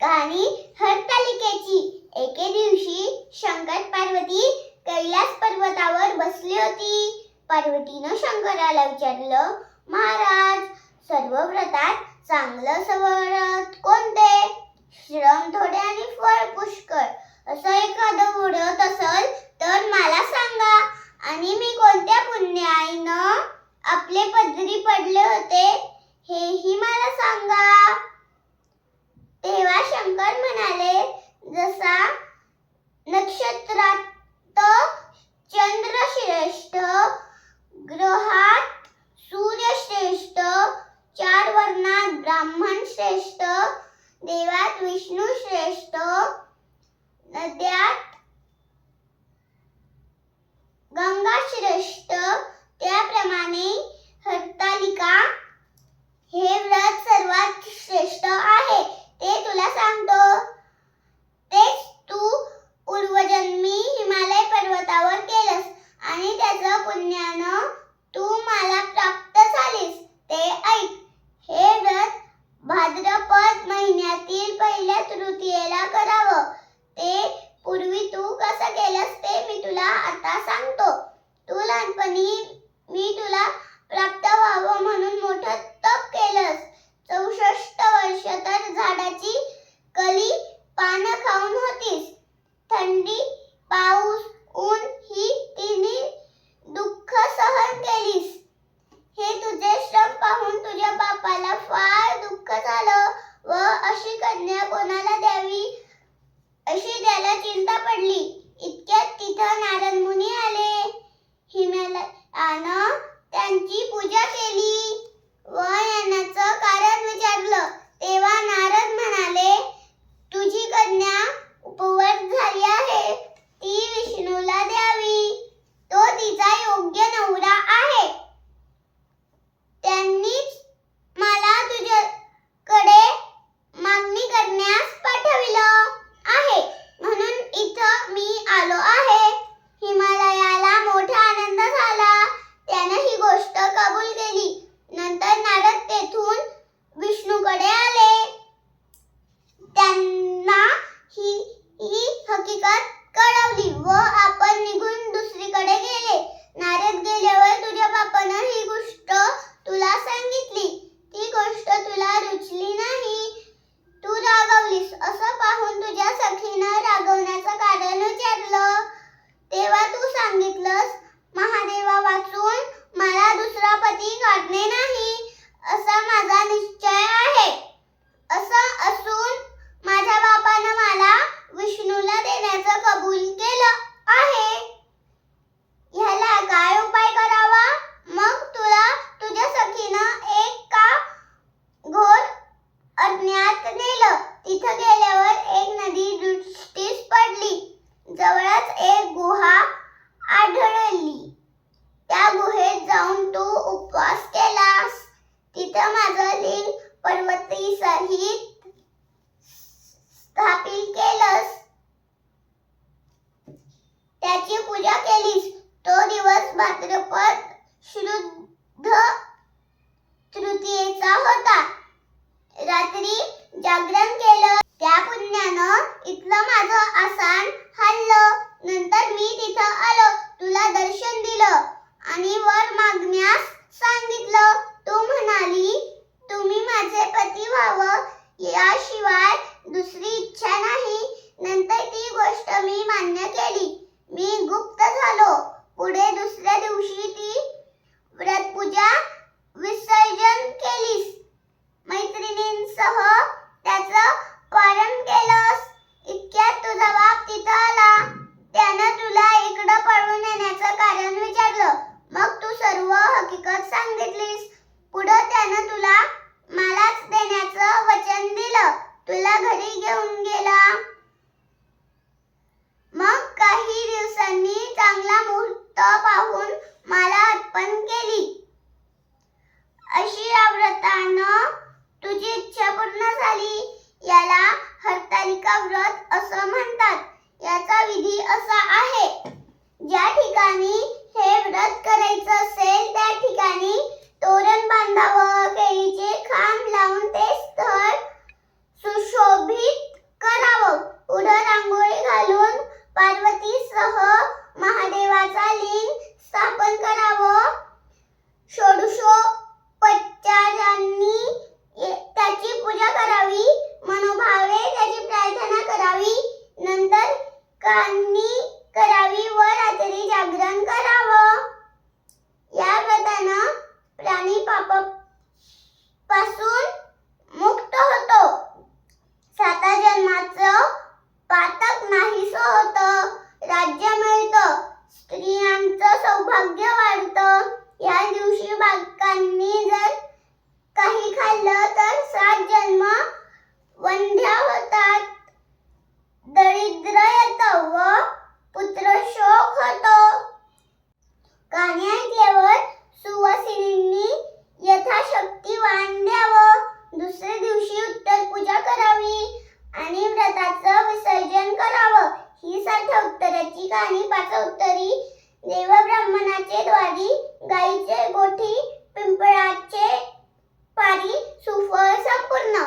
कहाणी हरतालिकेची. एके दिवशी शंकर पार्वती कैलास पर्वतावर बसली होती. पार्वतीनं शंकराला विचारलं महाराज सर्व व्रतात चांगलं सवरत कोणते? श्रम थोडे आणि फळ पुष्कळ. असं एखादं व्रत असल तर मला सांगा. आणि मी कोणत्या पुण्याईनं आपले पदरी पडले होते हेही मला सांगा. तेव्हा शंकर म्हणाले जसा नक्षत्रात चंद्र श्रेष्ठ ग्रहात सूर्य श्रेष्ठ चार वर्णात ब्राह्मण श्रेष्ठ देवात विष्णू श्रेष्ठ नद्यात गंगा श्रेष्ठ त्याप्रमाणे हरतालिका हे व्रत सर्वात श्रेष्ठ आहे ते तुला सांगतो तेच तू पूर्वजन्मी हिमालय पर्वतावर केलंस आणि त्याचं पुण्यानं तू मला प्राप्त झालीस ते ऐक हे व्रत भाद्रपद महिन्यातील पहिल्या तृतीयेला करावं ते पूर्वी तू कसं केलंस ते मी तुला आता सांगतो तू लहानपणी मी तुला प्राप्त व्हावं म्हणून मोठं तप केलंस चौसष्ट वर्ष तर झाडाची कली पानं खाऊन होतीस थंडी पाऊस ऊन ही तिन्ही दुःख सहन केलीस हे तुझे श्रम पाहून तुझ्या बापाला फार दुःख झालं व अशी कन्या कोणाला द्यावी अशी त्याला चिंता पडली. इतक्यात तिथं नारद मुनी आले. हिमालयानं त्यांची पूजा केली. व यांना कारण विचारलं तेव्हा नारद म्हणाले तुझी कन्या उपवर झाली आहे ती विष्णूला द्यावी तो तिचा योग्य नवरा आहे त्यांनीच मला तुझ्याकडे मागणी करण्यास पाठविलं आहे म्हणून इथं मी आलो आहे हिमालयाला मोठा आनंद झाला त्यानं ही गोष्ट कबूल केली नंतर नारद तेथून विष्णूकडे आले त्यांना ही ही हकीकत कळवली व आपण निघून दुसरीकडे गेले नारद गेल्यावर तुझ्या बापानं ही गोष्ट तुला सांगितली ती गोष्ट तुला रुचली नाही तू रागवलीस असं पाहून तुझ्या सखीनं रागवण्याचं कारण विचारलं तेव्हा तू सांगितलंस महादेवा वाचून मला दुसरा पती काढणे नाही असा माझा निश्चय आहे असं असून माझ्या बापानं मला विष्णूला देण्याचं कबूल केलं आहे ह्याला काय उपाय करावा मग तुला तुझ्या सखीनं एक का घोर अज्ञात नेलं तिथं गेल्यावर एक नदी दृष्टीस पडली जवळच एक गुहा आढळली. त्या गुहेत जाऊन तू उपवास केलास. तिथं माझं लिंग पर्वती सहित स्थापित केलंस. त्याची पूजा केलीस. तो दिवस भाद्रपद शुद्ध तृतीयेचा होता. रात्री जागरण केलं. त्या पुण्यानं इथलं माझं आसान हल्लं नंतर मी तिथं आलो. तुला दर्शन दिलं. आणि वर मागण्यास सांगितलं तू म्हणाली तुम्ही माझे पती व्हावं याशिवाय दुसरी इच्छा नाही नंतर ती गोष्ट मी मान्य केली मी गुप्त झालो पुढे दुसऱ्या दिवशी ती व्रतपूजा विसर्जन केलीस मैत्रिणींसह त्याचं पालन केलंस इतक्यात तुझा बाप तिथं आला त्यानं तुला इकडं पळून येण्याचं कारण विचारलं मग तू सर्व हकीकत सांगितलीस पुढं त्यानं तुला मलाच देण्याचं वचन दिलं तुला घरी घेऊन गेला. मग काही दिवसांनी चांगला मुहूर्त पाहून मला अर्पण केली. अशी या व्रतानं तुझी इच्छा पूर्ण झाली. याला हरतालिका व्रत असं म्हणतात. याचा विधी असा आहे. ज्या ठिकाणी हे व्रत करायचं കണ്ണു त्याची कहाणी उत्तरी देव ब्राह्मणाचे द्वारी गाईचे गोठी पिंपळाचे पारी सुफळ संपूर्ण.